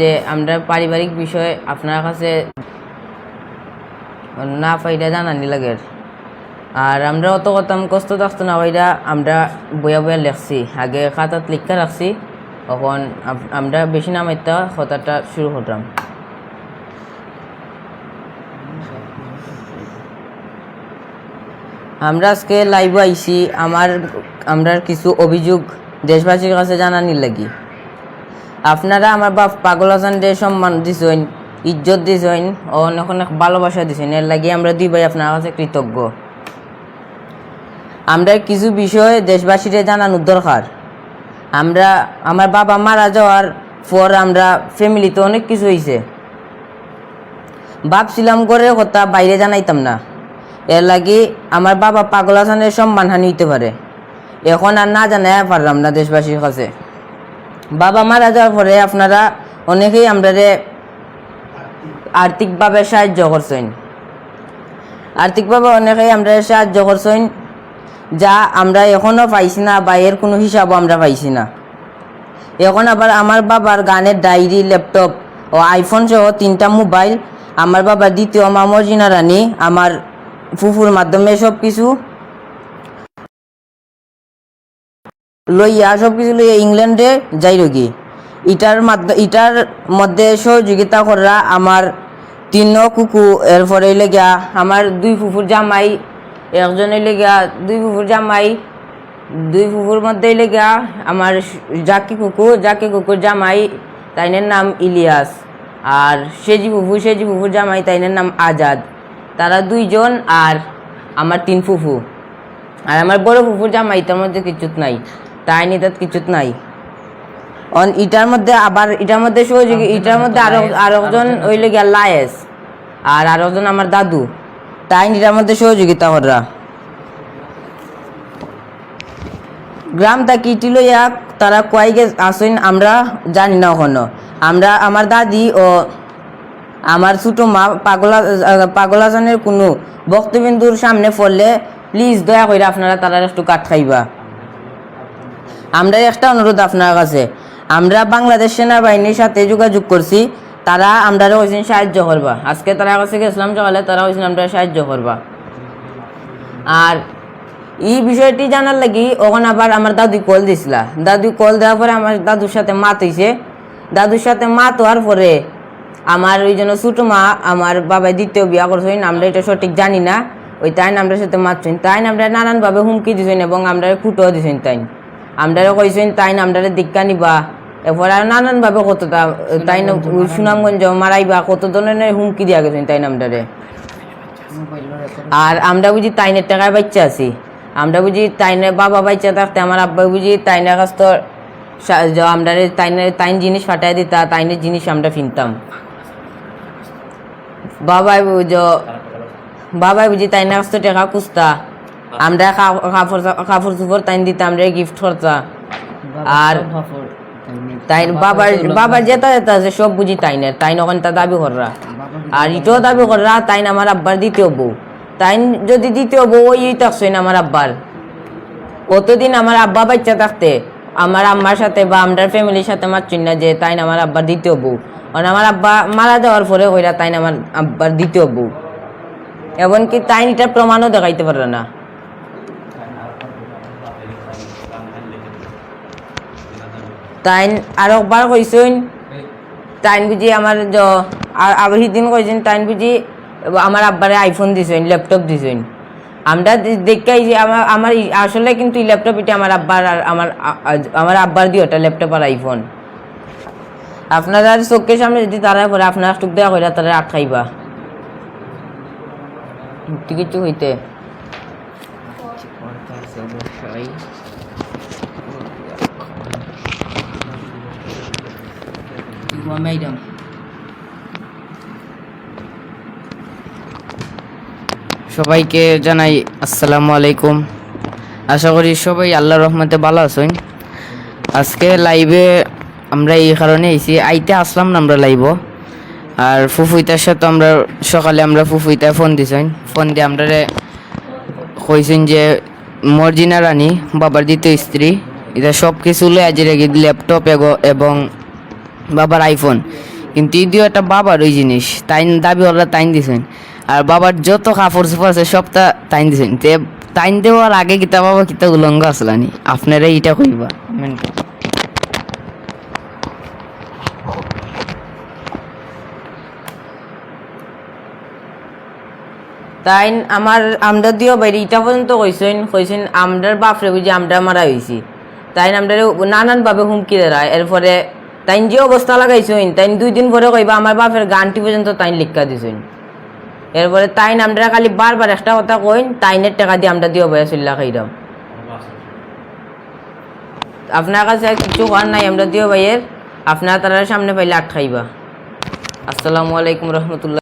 যে আমরা পারিবারিক বিষয় আপনার কাছে না পাইটা জানানি লাগে। আর আমরা অত কথা কষ্ট থাকতো না ওইটা আমরা বইয়া বইয়া লেখছি, আগে খাতাত লিখা রাখছি, তখন আমরা বেশি নামাইতে কথাটা শুরু করতাম। আমরা আজকে লাইভ আইছি, আমার আমরা কিছু অভিযোগ দেশবাসীর কাছে জানানির লাগি। আপনারা আমার বাপ পাগল হাসানদের সম্মান দিছেন, ইজ্জত দিছেন, ও অনেক ভালোবাসা দিছেন। এর লাগি আমরা দুই ভাই আপনার কাছে কৃতজ্ঞ। আমরা কিছু বিষয় দেশবাসীরে জানানোর দরকার। আমরা, আমার বাবা মারা যাওয়ার পর আমরা ফ্যামিলিতে অনেক কিছু হয়েছে ভাবছিলাম করে কথা বাইরে জানাইতাম না। এর লাগি আমার বাবা পাগল হাসানের সম্মানহানি হইতে পারে। এখন আর না জানাই পারলাম না দেশবাসীর কাছে। বাবা মারা যাওয়ার পরে আপনারা অনেকেই আমরারে আর্থিকভাবে সাহায্য করছেন। আর্থিকভাবে অনেকেই আমরা সাহায্য করছেন, যা আমরা এখনও পাইছি না বা এর কোনো হিসাবও আমরা পাইছি না। এখন আবার আমার বাবার গানের ডায়েরি, ল্যাপটপ ও আইফোন সহ তিনটা মোবাইল, আমার বাবার দ্বিতীয় মা মর্জিনা রানী, আমার ফুফুর মাধ্যমে সব কিছু লইয়া সব কিছু লইয়া ইংল্যান্ডে যাই রোগী ইটার মাধ্য ইটার মধ্যে সহযোগিতা করা আমার তিন কুকু, এরপরে লেগা আমার দুই ফুফুর জামাই একজন লেগা দুই ফুফুর জামাই, দুই ফুফুর মধ্যে লেগা আমার জাকি কুকু, জাকি কুকুর জামাই, তাইনের নাম ইলিয়াস। আর সেজি ফুফু, সেজি ফুফুর জামাই, তাইনের নাম আজাদ। তারা দুইজন আর আমার তিন ফুফু। আর আমার বড় ফুফুর জামাই তার মধ্যে কিছু নাই। তাই নি তাত কিছুত নাই। অন ইটার মধ্যে আবার ইটার মধ্যে সহযোগী ইটার মধ্যে আরও আরও একজন ওইলে গিয়া লায়েস। আর আরও একজন আমার দাদু। তাই ইটার মধ্যে সহযোগিতা করা গ্রাম থাকি ইটি লইয়া তারা কয়েকে আসেন আমরা জানি না ওখানো আমরা আমার দাদি ও আমার ছোটো মা পাগলা পাগল হাসানের কোনো বক্তবিন্দুর সামনে পড়লে প্লিজ দয়া করে আপনারা তারা একটু কাট খাইবা। আমরা একটা অনুরোধ আপনার কাছে। আমরা বাংলাদেশ সেনাবাহিনীর সাথে যোগাযোগ করছি, তারা আমরা কইছেন সাহায্য করবা। আজকে তারা কাছে গেছিলাম সকালে, তারা কইছেন আমরা সাহায্য করবা। আর এই বিষয়টি জানার লাগি ওখানে আবার আমার দাদু কল দিছিলা। দাদু কল দেওয়ার পরে আমার দাদুর সাথে মাত হইছে। দাদুর সাথে মাত হওয়ার পরে আমার ওই জন্য ছোটো মা আমার বাবা দ্বিতীয় বিয়া করছেন আমরা এটা সঠিক জানি না। ওই তাই আমরা সাথে মাতছেন তাই আমরা নানানভাবে হুমকি দিছেন এবং আমরা ফুটও দিছেন তাই। আমরা কইছেন তাই আমরা দীক্ষা নিবা? এরপর আর নানানভাবে কতটা তাই না সুনামগঞ্জ মারাইবা কত ধরনের হুমকি দিয়া গেছেন তাই আমরারে আর আমরা বুঝি তাইনের টাকায় বাচ্চা আছি। আমরা বুঝি তাইনের বাবা বাচ্চা থাকতে আমার আব্বা বুঝি তাইনের কাছ তো আমরা তাইনের তাইন জিনিস ফাটাই দিতা তাইনের জিনিস আমরা ফিনতাম। বাবাই বুঝো বাবাই বুঝি তাইনের কাছ তো টাকা খুঁজতা। আমরা কাপড় চুপড় তাইন দিতাম রে গিফট করতা আর তাই বাবার বাবার যেটা যেটা আছে সব বুঝি তাইনের তাইন ওখানে তা দাবি কররা। আর ইটাও দাবি কররা তাইন আমার আব্বার দ্বিতীয় বউ। তাইন যদি দ্বিতীয় বউ ওই থাকছেন আমার আব্বার। কতদিন আমার আব্বা বাচ্চা থাকতে আমার আম্মার সাথে বা আমরা ফ্যামিলির সাথে মারছেন না যে তাইন আমার আব্বার দ্বিতীয় বউ। কারণ আমার আব্বা মারা যাওয়ার পরে কইরা তাইন আমার আব্বার দ্বিতীয় বউ। এমনকি তাইন এটার প্রমাণও দেখাইতে পারে না। তাইন আর একবার কইসইন, তাইন বুঝি আমার জ- আ- আবার সিদিন কইছেন তাইন বুঝি আমার আব্বারে আইফোন দিছেন ল্যাপটপ দিছেন আমরা দেখাই যে আমার আমার আসলে কিন্তু ল্যাপটপ এটা আমার আব্বার আর আমার আমার আব্বার দিয়ে ওটা ল্যাপটপ আর আইফোন। আপনারা আর চোখের সামনে যদি তারা করে আপনারা টুক দেওয়া করে তারা আটকাইবা। কিছু হইতে। ম্যাডাম সবাইকে জানাই আসসালামু আলাইকুম। আশা করি সবাই আল্লাহ রহমতে ভালো আছেন। আজকে লাইভে আমরা এই কারণে আইছি। আইতে আসলাম না আমরা লাইভ আর ফুফুইতার সাথে আমরা সকালে আমরা ফুফুইতা ফোন দিছেন। ফোন দিয়ে আমরা কইছেন যে, মর্জিনা রানী, বাবার দ্বিতীয় স্ত্রী এটা সব কিছু লয়ে আজ রেগে ল্যাপটপ এবং বাবার আইফোন কিন্তু ইদিও একটা বাবার ওই জিনিস তাই দাবি ওরা তাইন দিছেন। আর বাবার যত কাপড় চোপড় আছে সবটা তাইন দিছেন। তে তাইন দেওয়ার আগে কিতা বাবা কিতা উলঙ্গ আসলানি আপনারা এইটা কইবা। তাই আমার আমরা দিও বাইরে ইটা পর্যন্ত কইছেন কইছেন আমরার বাপরে বুঝি আমরা মারা হয়েছি তাই আমরা নানান ভাবে হুমকি দেয়। এরপরে তাই যে অবস্থা লাগাইছেন তাই দুই দিন পরে কইবা, আমার বাপের গানটি পর্যন্ত তাই লিখা দিছেন এরপরে তাই আমরা খালি বারবার একটা কথা কইন, তাইনের টাকা দিয়ে আমরা দিও ভাইয়া চল্লা খাইরাম। আপনার কাছে কিছু করার নাই, আমরা দিও ভাইয়ের আপনার তার সামনে পাইলে আট খাইবা আসসালামু আলাইকুম রহমতুল্লাহ।